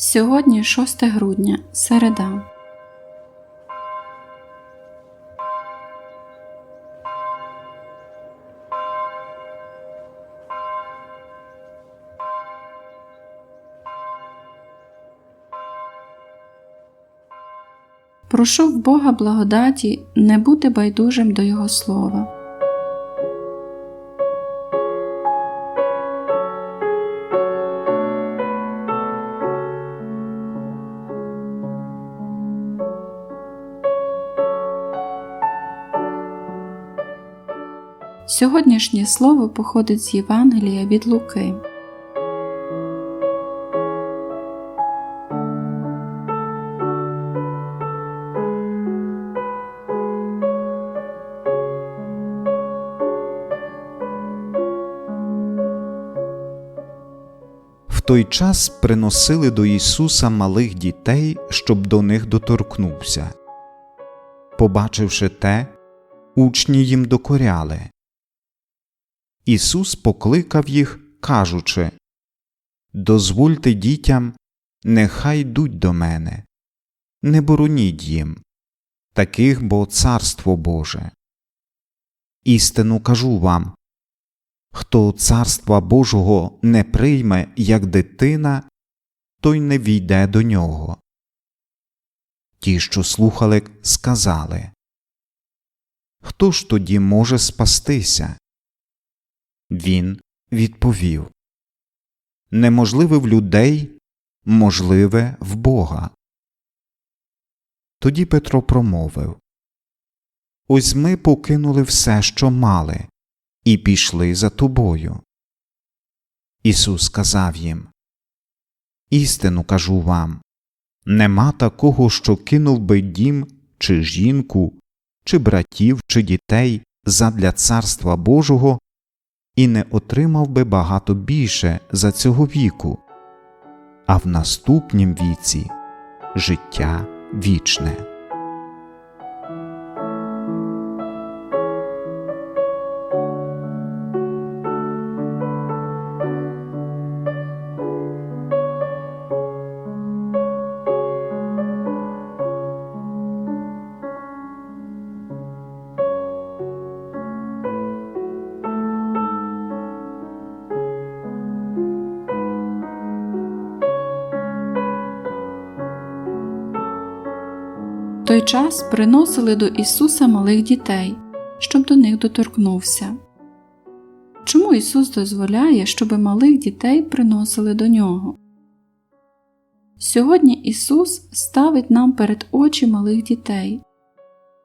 Сьогодні 6 грудня, середа. Прошу в Бога благодаті не бути байдужим до Його слова. Сьогоднішнє слово походить з Євангелія від Луки. В той час приносили до Ісуса малих дітей, щоб до них доторкнувся. Побачивши те, учні їм докоряли. Ісус покликав їх, кажучи Дозвольте дітям, нехай йдуть до мене, не бороніть їм, таких бо царство Боже. Істину кажу вам Хто царства Божого не прийме як дитина, той не війде до нього. Ті, що слухали, сказали Хто ж тоді може спастися? Він відповів Неможливе в людей, можливе в Бога. Тоді Петро промовив Ось ми покинули все, що мали, і пішли за тобою. Ісус сказав їм Істину кажу вам нема такого, що кинув би дім, чи жінку, чи братів, чи дітей задля царства Божого і не отримав би багато більше за цього віку, а в наступнім віці життя вічне. Той час приносили до Ісуса малих дітей, щоб до них доторкнувся. Чому Ісус дозволяє, щоб малих дітей приносили до нього? Сьогодні Ісус ставить нам перед очі малих дітей.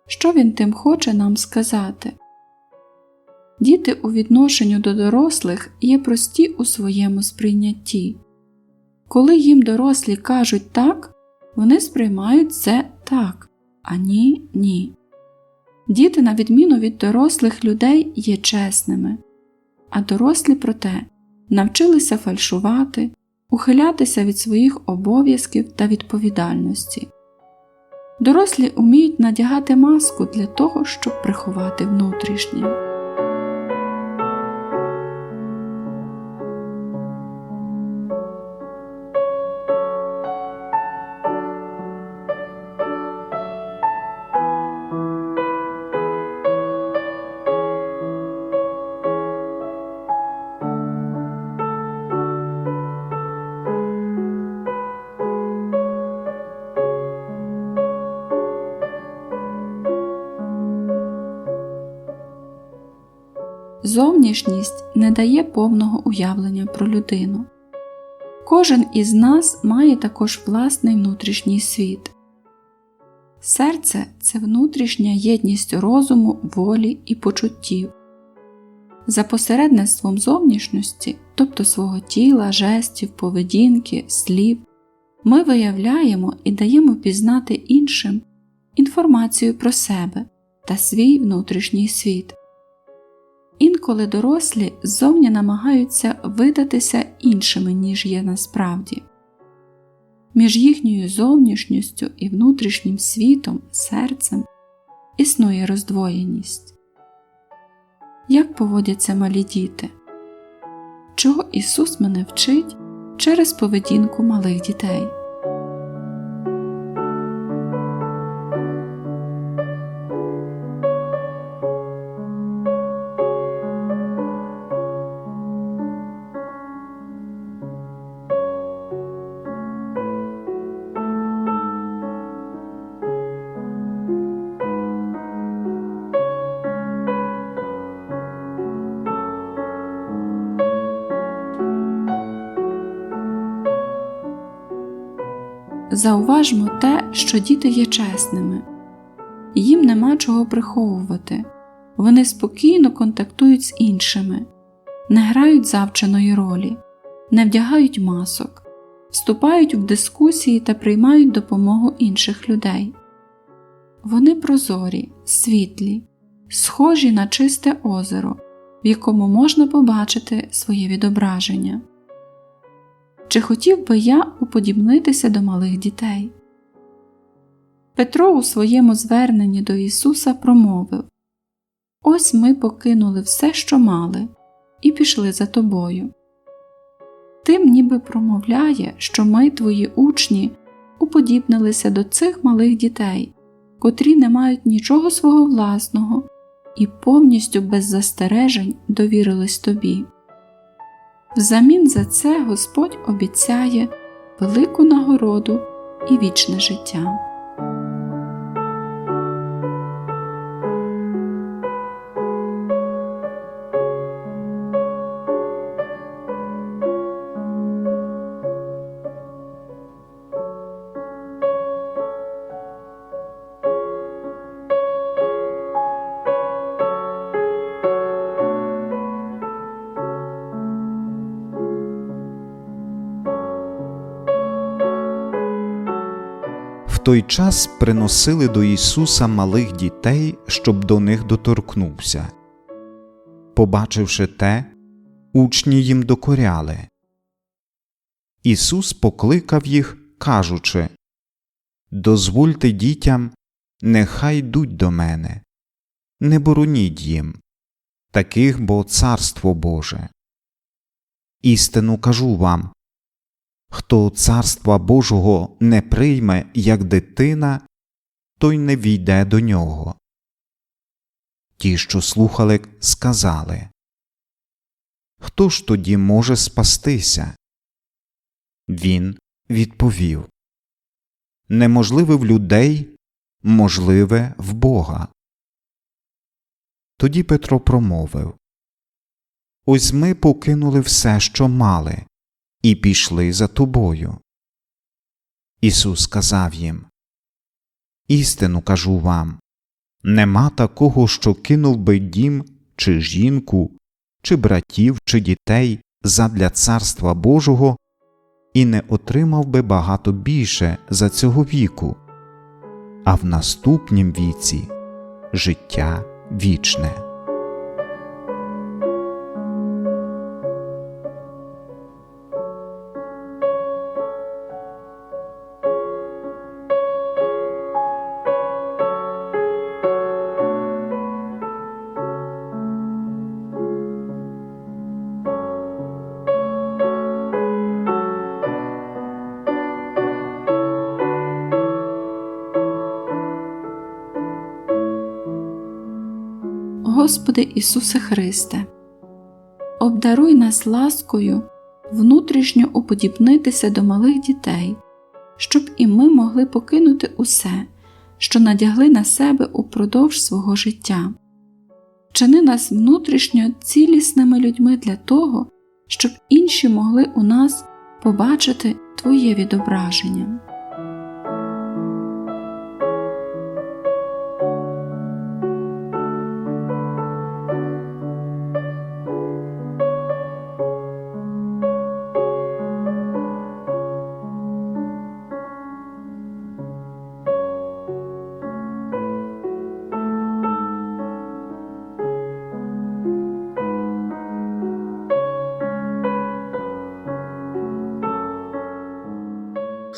Що Він тим хоче нам сказати? Діти у відношенню до дорослих є прості у своєму сприйнятті. Коли їм дорослі кажуть так, вони сприймають це так, а ні ні. Діти, на відміну від дорослих людей, є чесними, а дорослі, проте, навчилися фальшувати, ухилятися від своїх обов'язків та відповідальності. Дорослі уміють надягати маску для того, щоб приховати внутрішнє. Зовнішність не дає повного уявлення про людину. Кожен із нас має також власний внутрішній світ. Серце це внутрішня єдність розуму, волі і почуттів. За посередництвом зовнішності, тобто свого тіла, жестів, поведінки, слів, ми виявляємо і даємо пізнати іншим інформацію про себе та свій внутрішній світ. Інколи дорослі ззовні намагаються видатися іншими, ніж є насправді. Між їхньою зовнішністю і внутрішнім світом, серцем існує роздвоєність. Як поводяться малі діти? Чого Ісус мене вчить через поведінку малих дітей? Зауважмо те, що діти є чесними, їм нема чого приховувати, вони спокійно контактують з іншими, не грають завченої ролі, не вдягають масок, вступають в дискусії та приймають допомогу інших людей. Вони прозорі, світлі, схожі на чисте озеро, в якому можна побачити своє відображення. Чи хотів би я уподібнитися до малих дітей? Петро у своєму зверненні до Ісуса промовив Ось ми покинули все, що мали, і пішли за тобою. Тим ніби промовляє, що ми, твої учні, уподібнилися до цих малих дітей, котрі не мають нічого свого власного і повністю без застережень довірились тобі. Взамін за це Господь обіцяє велику нагороду і вічне життя. Той час приносили до Ісуса малих дітей, щоб до них доторкнувся. Побачивши те, учні їм докоряли. Ісус покликав їх, кажучи Дозвольте дітям, нехай йдуть до мене, не бороніть їм, таких бо царство Боже. Істину кажу вам Хто царства Божого не прийме як дитина, той не війде до нього. Ті, що слухали, сказали Хто ж тоді може спастися? Він відповів Неможливе в людей, можливе в Бога. Тоді Петро промовив Ось ми покинули все, що мали і пішли за тобою. Ісус сказав їм Істину кажу вам нема такого, що кинув би дім, чи жінку, чи братів, чи дітей задля царства Божого і не отримав би багато більше за цього віку, а в наступнім віці життя вічне. Господи Ісусе Христе, обдаруй нас ласкою внутрішньо уподібнитися до малих дітей, щоб і ми могли покинути усе, що надягли на себе упродовж свого життя. Чини нас внутрішньо цілісними людьми для того, щоб інші могли у нас побачити Твоє відображення.